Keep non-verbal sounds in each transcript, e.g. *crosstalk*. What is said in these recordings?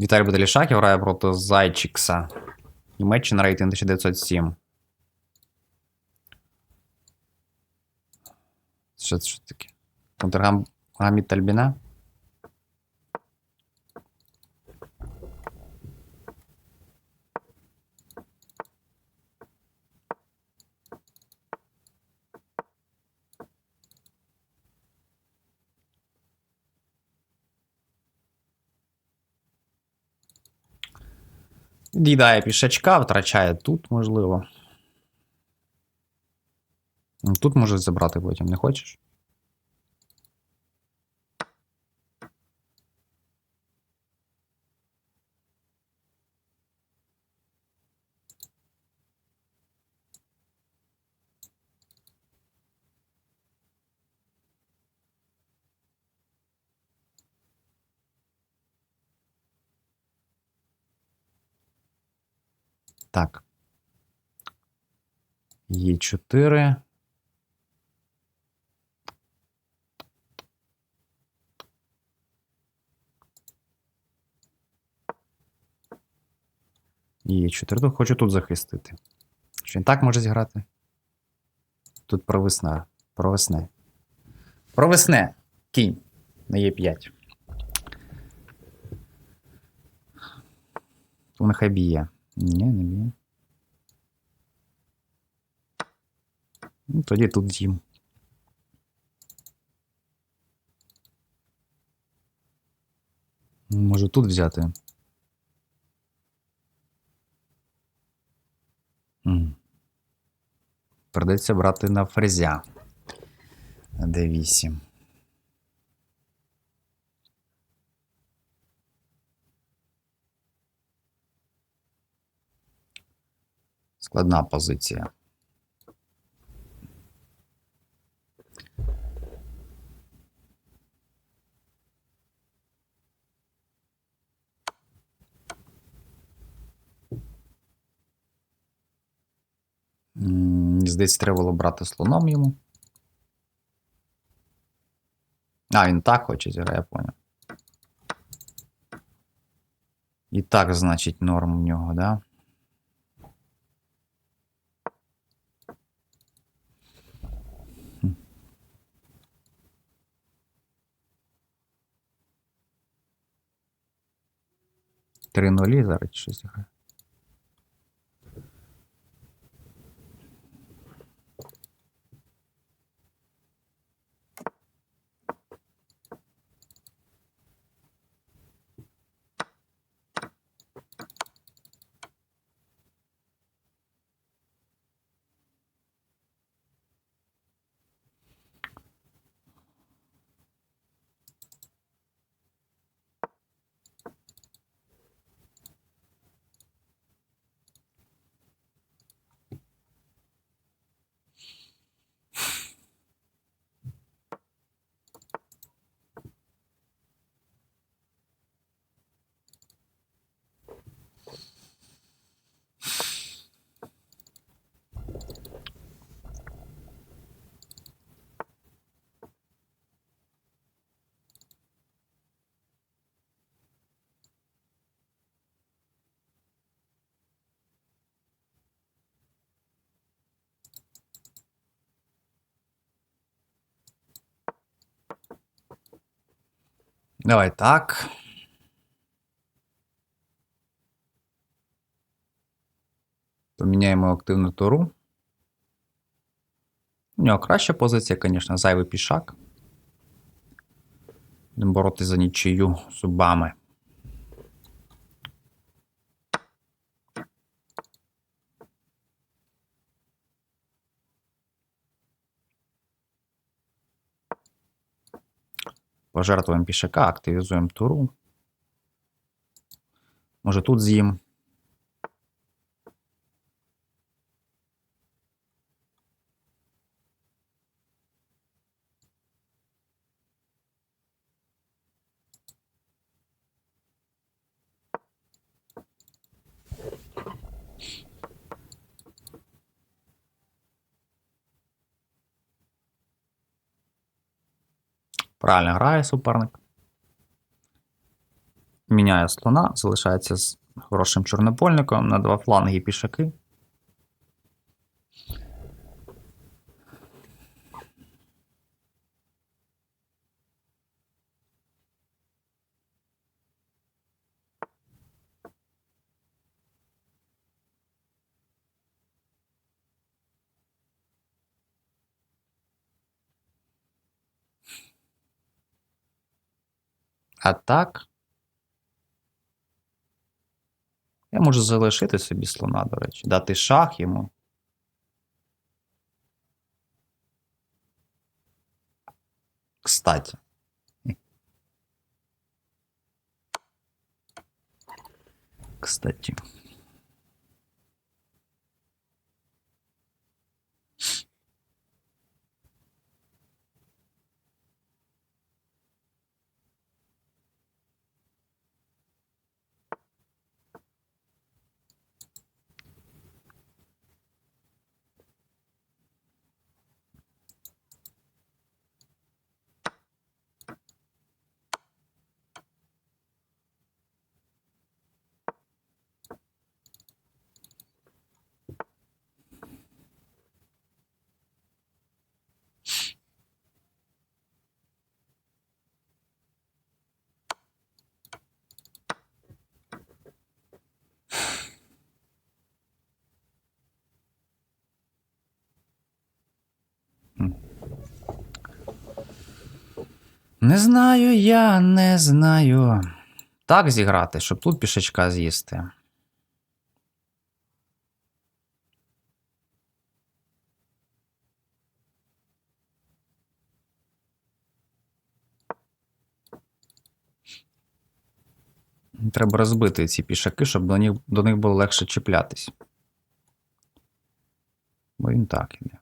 Віталій Беделішаків грає проти Зайчикса. Німеччина рейтинг 1907. Що це таке? Гаміт Тальбіна? Від'їдає пішачка, втрачає тут, можливо. Ну, Тут може забрати потім, не хочеш? Так. Є 4. Є 4. Хочу тут захистити. Чи він так може зіграти? Тут провесна. Провесне. Провесне. Кінь. На Е5. То нехай б'є. Ні, не б'є. Ну, тоді тут з'їм. Можу тут взяти. Придеться брати на фрезя. D8. Складна позиція. Здається, треба було брати слоном йому. А, він так хоче зіграє, я поняв. І так, значить, норм у нього, да? 3-0 зараз щось грає. Давай так. Поміняємо активну туру. У нього краща позиція, звісно, зайвий пішак. Будемо боротися за нічию зубами. Пожертвуємо пішака, активізуємо туру. Може тут з'їм. Правильно грає суперник. міняє слона, залишається з хорошим чорнопольником на два фланги пішаки. А так. Я можу залишити собі слона, до речі, дати шах йому. Кстати. Кстати. Не знаю, я не знаю. Так зіграти, щоб тут пішечка з'їсти. Треба розбити ці пішаки, щоб до них, до них було легше чіплятись. Бо він так іде.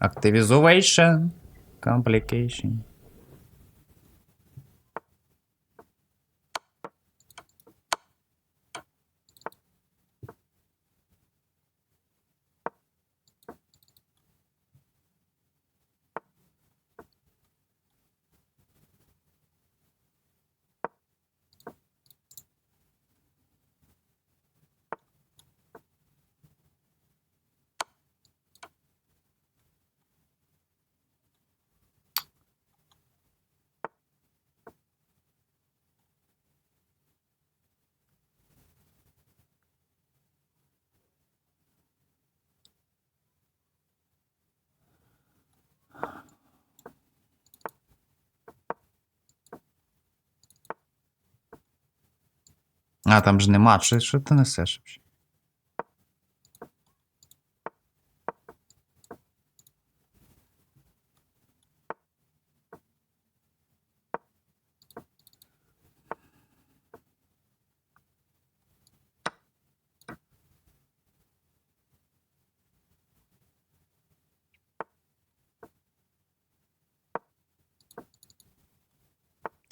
Activization. Complication. А, там ж нема. Що, що ти несеш?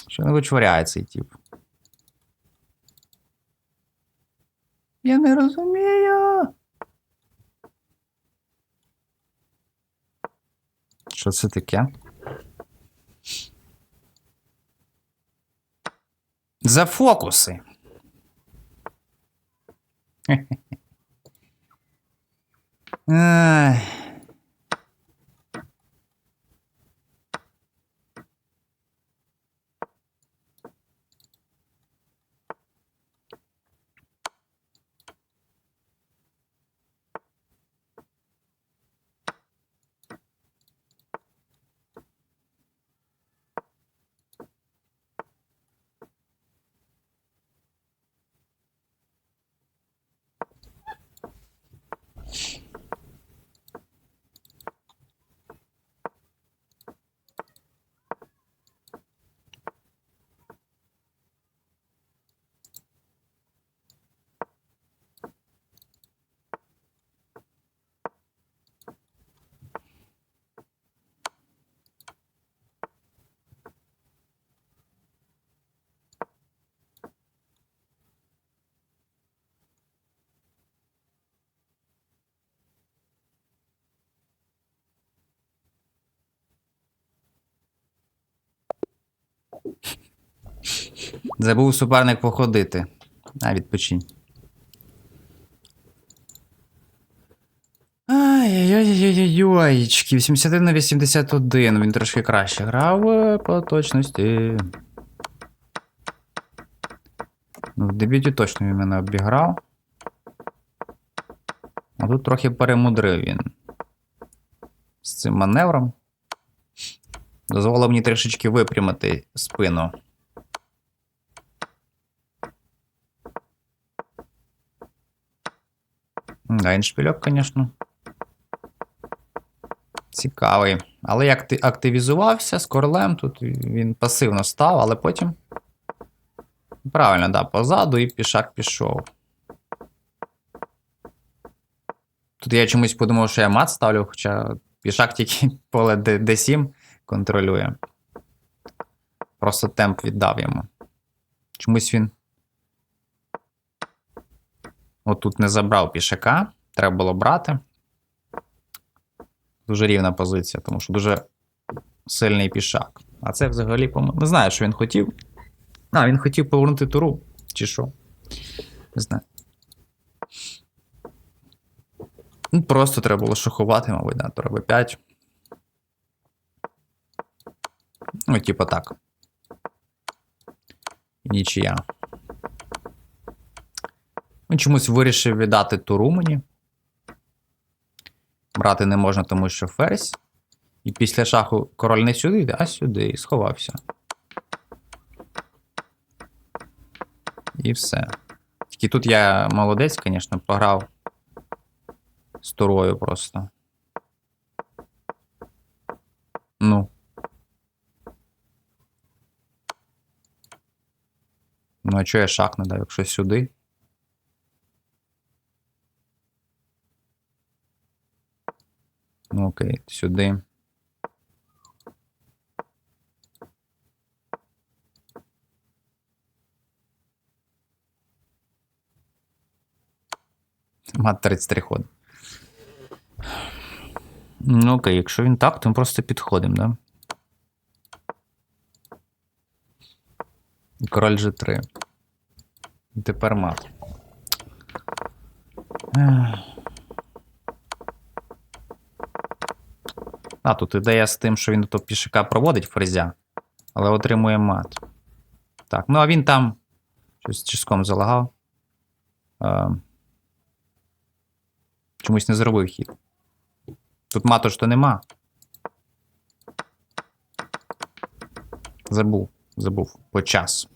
Що не вичворяє цей тип? Не розумію. Що це таке? За фокуси. *laughs* Ай. Забув суперник походити. А, відпочинь. Ай-яй-яй-яй-яйчки, 81 на 81. Він трошки краще грав по точності. Ну, в дебюті точно він мене обіграв. А тут трохи перемудрив він. З цим маневром. Дозволив мені трішечки випрямити спину. Да, іншпільок, звісно. Цікавий. Але як ти активізувався з корлем, тут він пасивно став, але потім. Правильно, да, позаду і пішак пішов. Тут я чомусь подумав, що я мат ставлю, хоча пішак тільки *laughs* поле D- D7 контролює. Просто темп віддав йому. Чомусь він. Отут не забрав пішака. Треба було брати. Дуже рівна позиція, тому що дуже сильний пішак. А це взагалі не знаю, що він хотів. А, він хотів повернути туру, чи що? Не знаю. Ну, просто треба було шахувати, мабуть, да, тура Б5. Ну, типу так. Нічия. Він чомусь вирішив віддати туру мені. Брати не можна, тому що ферзь. І після шаху король не сюди йде, а сюди, і сховався. І все. Тільки тут я молодець, звісно, пограв з турою просто. Ну. Ну, а чого я шах не дав, якщо сюди? Ну, окей, сюди. Мат 33 ходи. Ну, окей, якщо він так, то ми просто підходимо, да? Король G3. Тепер мат. А, тут ідея з тим, що він до пішака проводить фрезя, але отримує мат. Так, ну а він там щось чиском залагав. Е, чомусь не зробив хід. Тут мату ж то нема. Забув, забув по часу.